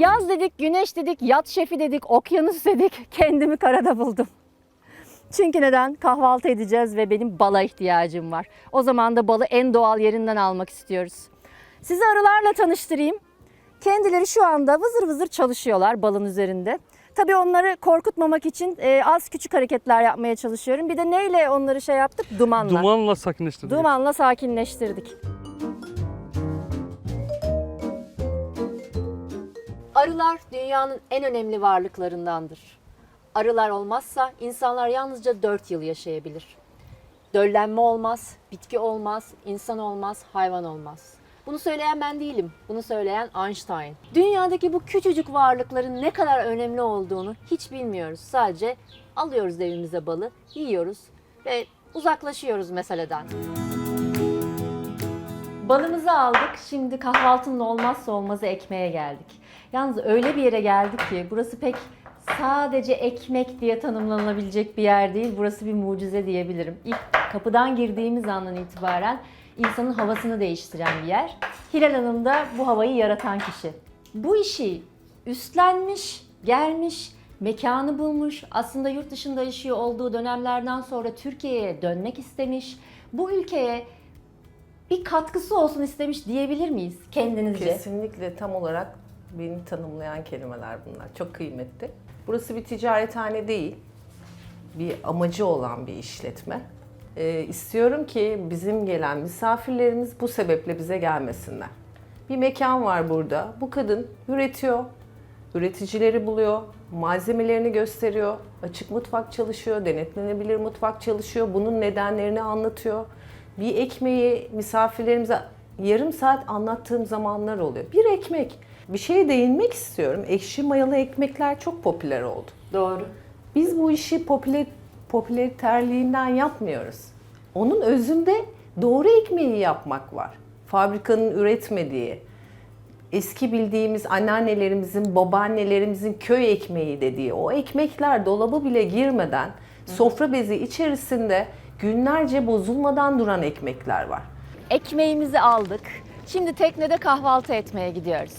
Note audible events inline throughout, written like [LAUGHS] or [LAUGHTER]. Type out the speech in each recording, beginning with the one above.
Yaz dedik, güneş dedik, yat şefi dedik, okyanus [LAUGHS] dedik. Kendimi karada buldum. Çünkü neden? Kahvaltı edeceğiz ve benim bala ihtiyacım var. O zaman da balı en doğal yerinden almak istiyoruz. Sizi arılarla tanıştırayım. Kendileri şu anda vızır vızır çalışıyorlar balın üzerinde. Tabii onları korkutmamak için e, az küçük hareketler yapmaya çalışıyorum. Bir de neyle onları şey yaptık? Dumanla. Dumanla sakinleştirdik. Dumanla sakinleştirdik. Arılar dünyanın en önemli varlıklarındandır. Arılar olmazsa insanlar yalnızca 4 yıl yaşayabilir. Döllenme olmaz, bitki olmaz, insan olmaz, hayvan olmaz. Bunu söyleyen ben değilim. Bunu söyleyen Einstein. Dünyadaki bu küçücük varlıkların ne kadar önemli olduğunu hiç bilmiyoruz. Sadece alıyoruz evimize balı, yiyoruz ve uzaklaşıyoruz meseleden. Balımızı aldık. Şimdi kahvaltının olmazsa olmazı ekmeğe geldik. Yalnız öyle bir yere geldik ki burası pek sadece ekmek diye tanımlanabilecek bir yer değil. Burası bir mucize diyebilirim. İlk kapıdan girdiğimiz andan itibaren insanın havasını değiştiren bir yer. Hilal Hanım da bu havayı yaratan kişi. Bu işi üstlenmiş, gelmiş, mekanı bulmuş. Aslında yurt dışında yaşıyor olduğu dönemlerden sonra Türkiye'ye dönmek istemiş. Bu ülkeye bir katkısı olsun istemiş diyebilir miyiz kendinizce? Kesinlikle tam olarak beni tanımlayan kelimeler bunlar. Çok kıymetli. Burası bir ticarethane değil. Bir amacı olan bir işletme. Ee, istiyorum ki bizim gelen misafirlerimiz bu sebeple bize gelmesinler. Bir mekan var burada. Bu kadın üretiyor, üreticileri buluyor, malzemelerini gösteriyor, açık mutfak çalışıyor, denetlenebilir mutfak çalışıyor, bunun nedenlerini anlatıyor. Bir ekmeği misafirlerimize yarım saat anlattığım zamanlar oluyor. Bir ekmek. Bir şeye değinmek istiyorum. Ekşi mayalı ekmekler çok popüler oldu. Doğru. Biz bu işi popüler, popüleriterliğinden yapmıyoruz. Onun özünde doğru ekmeği yapmak var. Fabrikanın üretmediği, eski bildiğimiz anneannelerimizin, babaannelerimizin köy ekmeği dediği o ekmekler dolabı bile girmeden sofra bezi içerisinde günlerce bozulmadan duran ekmekler var. Ekmeğimizi aldık. Şimdi teknede kahvaltı etmeye gidiyoruz.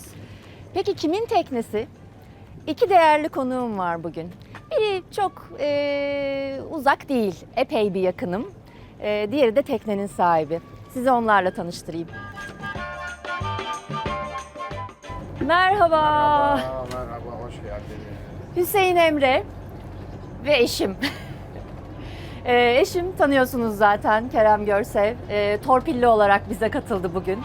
Peki kimin teknesi? İki değerli konuğum var bugün. Biri çok eee, uzak değil, epey bir yakınım. Eee, diğeri de teknenin sahibi. Sizi onlarla tanıştırayım. Merhaba. Aa, merhaba, hoş geldiniz. Hüseyin Emre ve eşim. Ee, eşim tanıyorsunuz zaten Kerem Görsev. Ee, torpilli olarak bize katıldı bugün.